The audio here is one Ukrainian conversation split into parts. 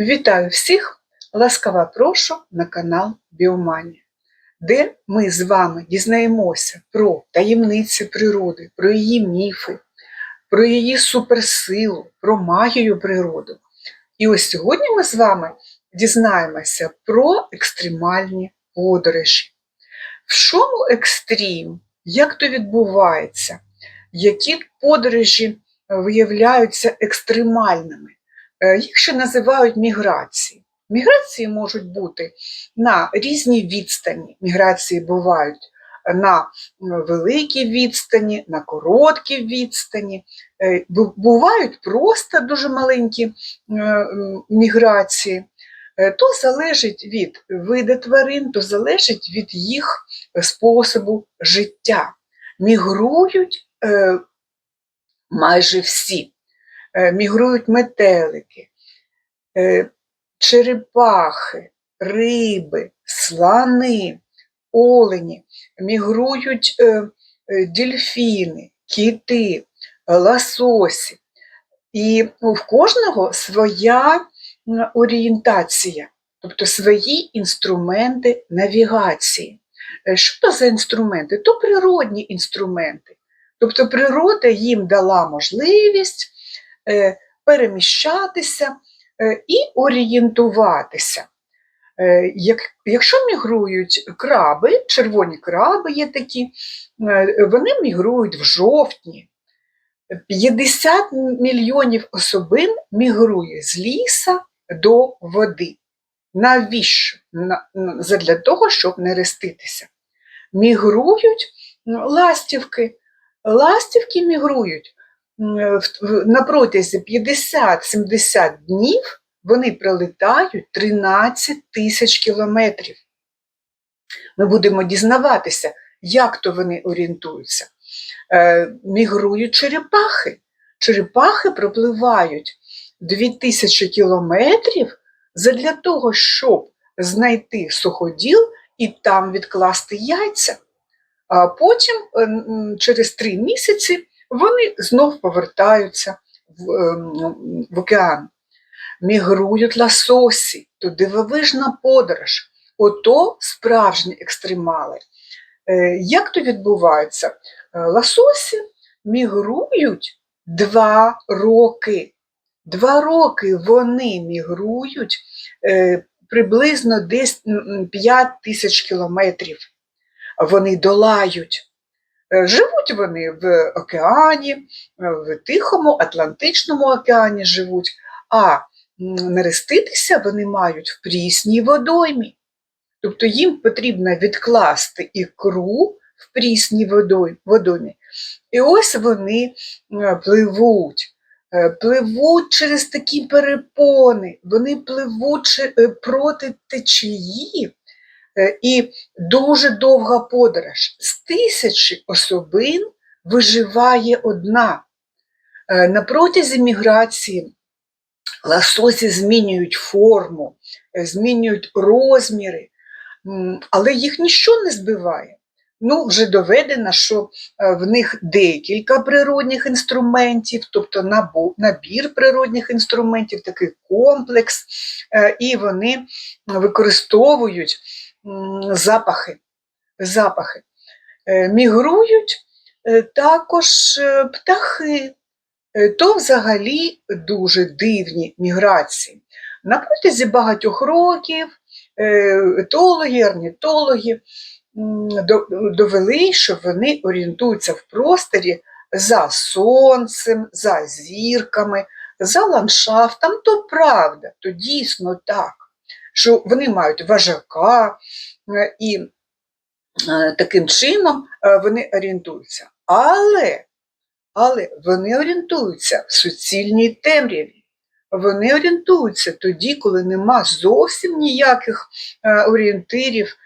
Вітаю всіх! Ласкаво прошу на канал Біоманія, де ми з вами дізнаємося про таємниці природи, про її міфи, про її суперсилу, про магію природи. І ось сьогодні ми з вами дізнаємося про екстремальні подорожі. В чому екстрім? Як то відбувається? Які подорожі виявляються екстремальними? Е, Їх ще називають міграції. Міграції можуть бути на різній відстані. Міграції бувають на великій відстані, на короткій відстані. Е, Бувають просто дуже маленькі міграції. Е, То залежить від виду тварин, то залежить від їх способу життя. Мігрують майже всі. Е, Мігрують метелики, е, черепахи, риби, слани, олені, мігрують е, дельфіни, кити, е, лососі. І в кожного своя орієнтація, тобто свої інструменти навігації. Що то за інструменти? То природні інструменти. Тобто природа їм дала можливість переміщатися е, і орієнтуватися. Е, якщо мігрують краби, червоні краби є такі, е, вони мігрують в жовтні. 50 мільйонів особин мігрує з ліса до води. Навіщо? На- на- Задля того, щоб не реститися. Мігрують ластівки. Ластівки мігрують на протязі 50-70 днів вони пролетають 13 тисяч кілометрів. Ми будемо дізнаватися, як то вони орієнтуються. Е, мігрують черепахи. Черепахи пропливають 2000 кілометрів задля того, щоб знайти суходіл і там відкласти яйця. А потім, е, через три місяці, вони знов повертаються в, е, в океан. Мігрують ласосі, то дивовижна подорож. Ото справжні екстремали. Е, Як то відбувається? Е, Лососі мігрують два роки. Два роки вони мігрують е, приблизно десь 5 тисяч кілометрів. Вони долають. Е, Живуть вони в океані, е, в Тихому, Атлантичному океані живуть, а м, нереститися вони мають в прісній водоймі. Тобто їм потрібно відкласти ікру в прісній водой- водоймі. І ось вони е, пливуть, пливуть через такі перепони, вони пливуть проти течії. Е, І дуже довга подорож. З тисячі особин виживає одна. Е, На протязі міграції лососі змінюють форму, е, змінюють розміри, але їх ніщо не збиває. Ну, вже доведено, що в них декілька природних інструментів, тобто набір природних інструментів, такий комплекс, і вони використовують запахи. запахи. Е, Мігрують е, також е, птахи, то взагалі дуже дивні міграції. На протязі багатьох років етологи, орнітологи довели, що вони орієнтуються в просторі за сонцем, за зірками, за ландшафтом. То правда, то дійсно так, що вони мають важака е, і е, таким чином е, вони орієнтуються. Але але вони орієнтуються в суцільній темряві. Вони орієнтуються тоді, коли нема зовсім ніяких орієнтирів,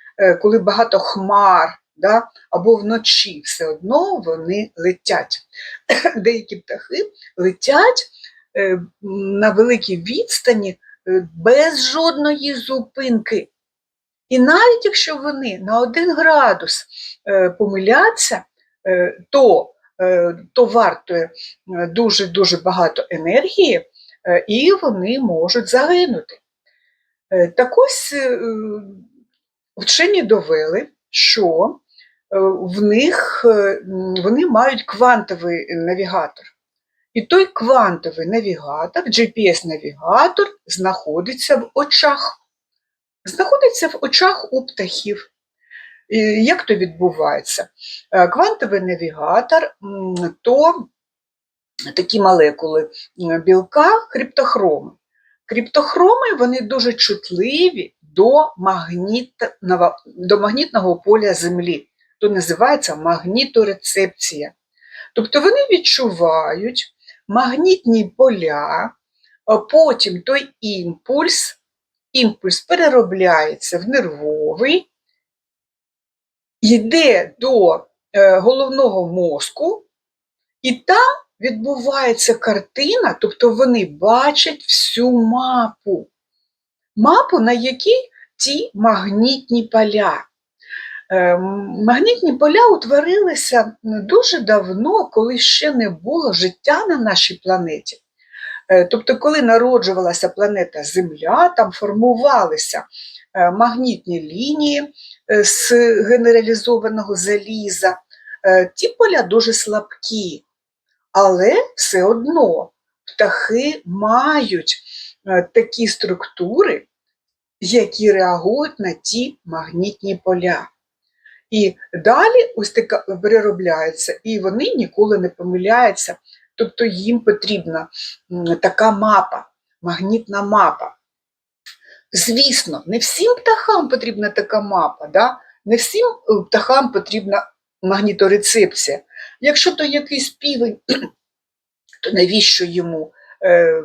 коли багато хмар, да? або вночі все одно вони летять. Деякі птахи летять на великій відстані без жодної зупинки. І навіть якщо вони на один градус е, помиляться, е, то е, то вартує дуже-дуже багато енергії, е, і вони можуть загинути. Е, Так ось е, вчені довели, що е, в них е, вони мають квантовий навігатор. І той квантовий навігатор, GPS-навігатор, знаходиться в очах. Знаходиться в очах у птахів. І Як то відбувається? Е, Квантовий навігатор то такі молекули білка криптохроми. Криптохроми вони дуже чутливі до магнітного, до магнітного поля Землі. То називається магніторецепція. Тобто вони відчувають магнітні поля, потім той імпульс, імпульс переробляється в нервовий, йде до е, головного мозку, і там відбувається картина, тобто вони бачать всю мапу. Мапу, на якій ті магнітні поля. Е, Магнітні поля утворилися дуже давно, коли ще не було життя на нашій планеті. Е, Тобто, коли народжувалася планета Земля, там формувалися е, магнітні лінії з генералізованого заліза. Ті поля дуже слабкі, але все одно птахи мають такі структури, які реагують на ті магнітні поля. І далі ось така переробляється, і вони ніколи не помиляються. Тобто їм потрібна така мапа, магнітна мапа. Звісно, не всім птахам потрібна така мапа, да? не всім е, птахам потрібна магніторецепція. Якщо то якийсь півень, то навіщо йому е,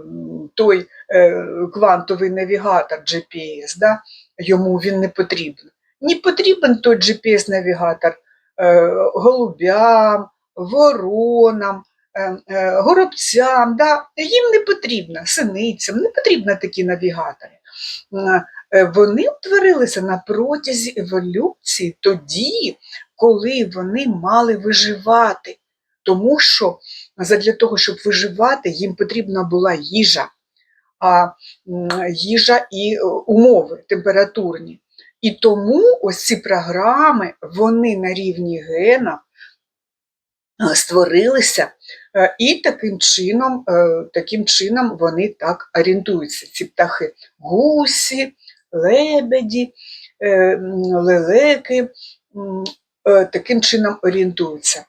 той е, квантовий навігатор GPS, да? йому він не потрібен. Не потрібен той GPS-навігатор е, голубям, воронам, е, е, горобцям. Да? Їм не потрібно, синицям, не потрібні такі навігатори. Вони утворилися на протязі еволюції тоді, коли вони мали виживати. Тому що задля того, щоб виживати, їм потрібна була їжа, а їжа і умови температурні. І тому ось ці програми, вони на рівні гена е, створилися, е, і таким чином, е, таким чином вони так орієнтуються, ці птахи. Гусі, лебеді, лелеки таким чином орієнтуються.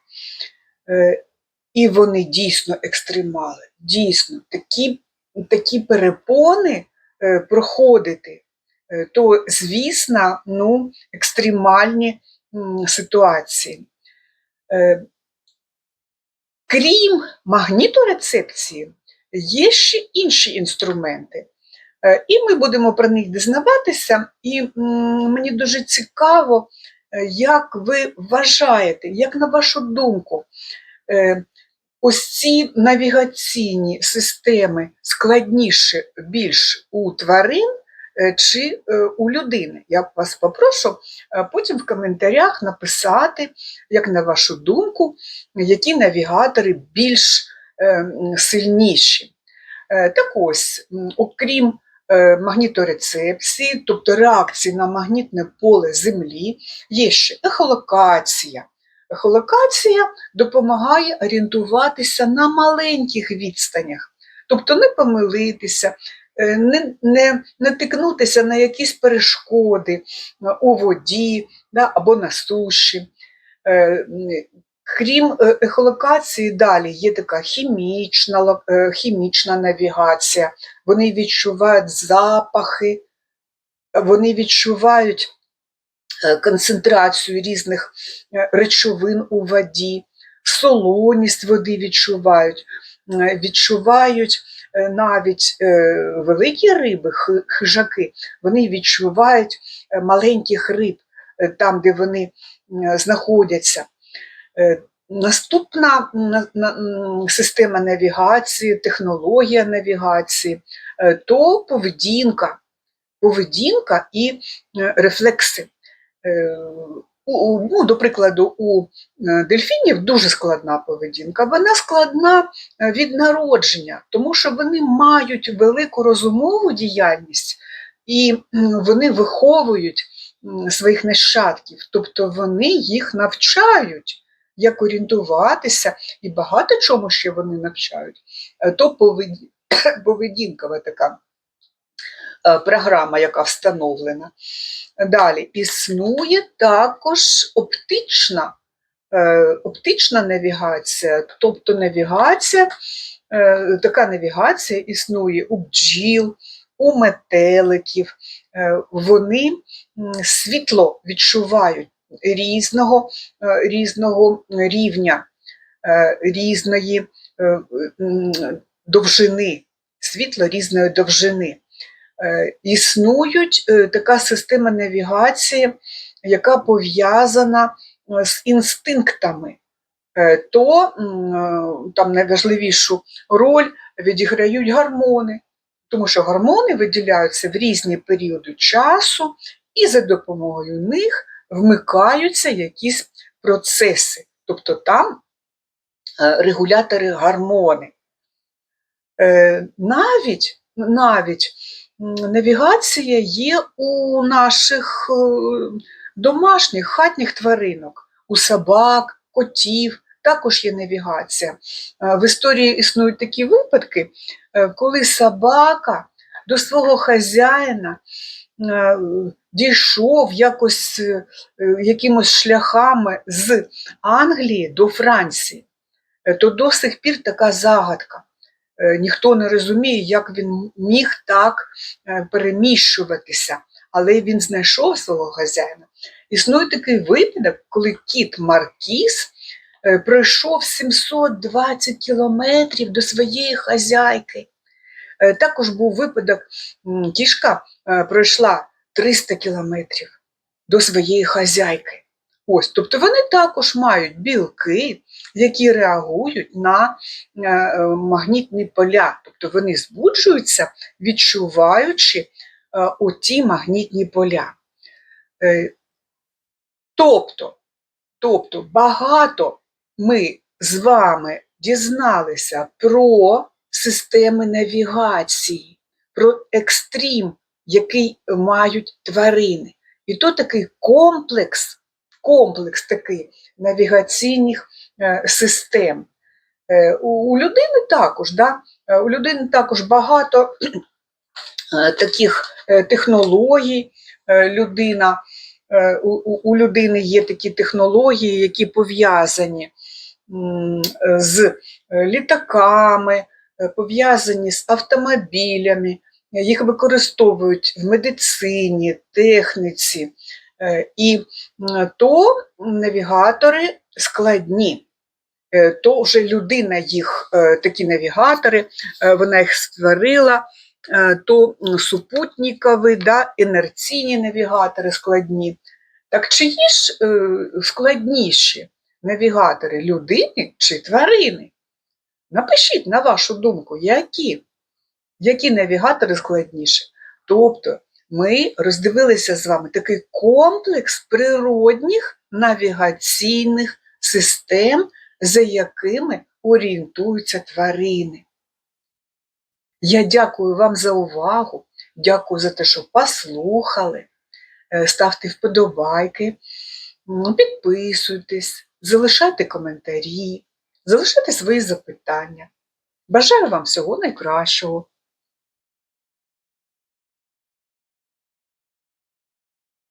І вони дійсно екстремали, дійсно такі, такі перепони проходити, то, звісно, ну, екстремальні ситуації. Е, Крім магніторецепції, є ще інші інструменти. Е, І ми будемо про них дізнаватися, і мені дуже цікаво, е, як ви вважаєте, як на вашу думку, е, ось ці навігаційні системи складніші більш у тварин е, чи е, у людини. Я вас попрошу е, потім в коментарях написати, як на вашу думку, які навігатори більш е, сильніші. Е, Так ось, окрім е, магніторецепції, тобто реакції на магнітне поле Землі, є ще ехолокація. Ехолокація допомагає орієнтуватися на маленьких відстанях, тобто не помилитися, е, не, не натикнутися на якісь перешкоди е, у воді да, або на суші. Е, Крім е, ехолокації, далі є така хімічна, е, хімічна навігація, вони відчувають запахи, вони відчувають е, концентрацію різних е, речовин у воді, солоність води відчувають, е, відчувають е, навіть е, великі риби, хижаки, вони відчувають е, маленьких риб е, там, де вони знаходяться. Е, Наступна система навігації, технологія навігації, е, то поведінка, поведінка і е, рефлекси. У- Ну, до прикладу, у е, дельфінів дуже складна поведінка. Вона складна е, від народження, тому що вони мають велику розумову діяльність і вони виховують своїх нащадків, тобто вони їх навчають, як орієнтуватися, і багато чому ще вони навчають. Е, То поведі- поведінкова така програма, яка встановлена. Далі існує також оптична, е, оптична навігація, тобто навігація, е, така навігація існує у бджіл, у метеликів. Е, Вони світло відчувають різного, е, різного рівня, е, різної е, довжини, світло різної довжини. Е, Існують е, така система навігації, яка пов'язана е, з інстинктами, то там найважливішу роль відіграють гормони, тому що гормони виділяються в різні періоди часу, і за допомогою них вмикаються якісь процеси, тобто там регулятори гормони. Навіть, навіть навігація є у наших е, домашніх хатніх тваринок, у собак, котів. Також є навігація. Е, В історії існують такі випадки, е, коли собака до свого хазяїна дійшов якось якимось шляхами з Англії до Франції, то до сих пір така загадка. Е, Ніхто не розуміє, як він міг так е, переміщуватися, але він знайшов свого хазяїна. Існує такий випадок, коли кіт Маркіс е, пройшов 720 кілометрів до своєї хазяйки. Також був випадок, кішка пройшла 300 кілометрів до своєї хазяйки. Ось, тобто вони також мають білки, які реагують на е, е, магнітні поля. Тобто вони збуджуються, відчуваючи е, оті магнітні поля. Тобто, тобто багато ми з вами дізналися про системи навігації, про екстрім, який мають тварини. І то такий комплекс, комплекс такий навігаційних е, систем. Е, У людини також, да? е, у людини також багато таких технологій. Людина, у, людини є такі технології, які пов'язані з літаками, пов'язані з автомобілями. Їх використовують в медицині, техніці. Е, І то навігатори складні. Е, То вже людина їх, е, такі навігатори, вона їх створила, то супутникові, да, інерційні навігатори складні. Так чиї ж складніші навігатори людини чи тварини? Напишіть на вашу думку, які, які навігатори складніші. Тобто ми роздивилися з вами такий комплекс природних навігаційних систем, за якими орієнтуються тварини. Я дякую вам за увагу, дякую за те, що послухали. Е, Ставте вподобайки, підписуйтесь, залишайте коментарі, залишайте свої запитання. Бажаю вам всього найкращого.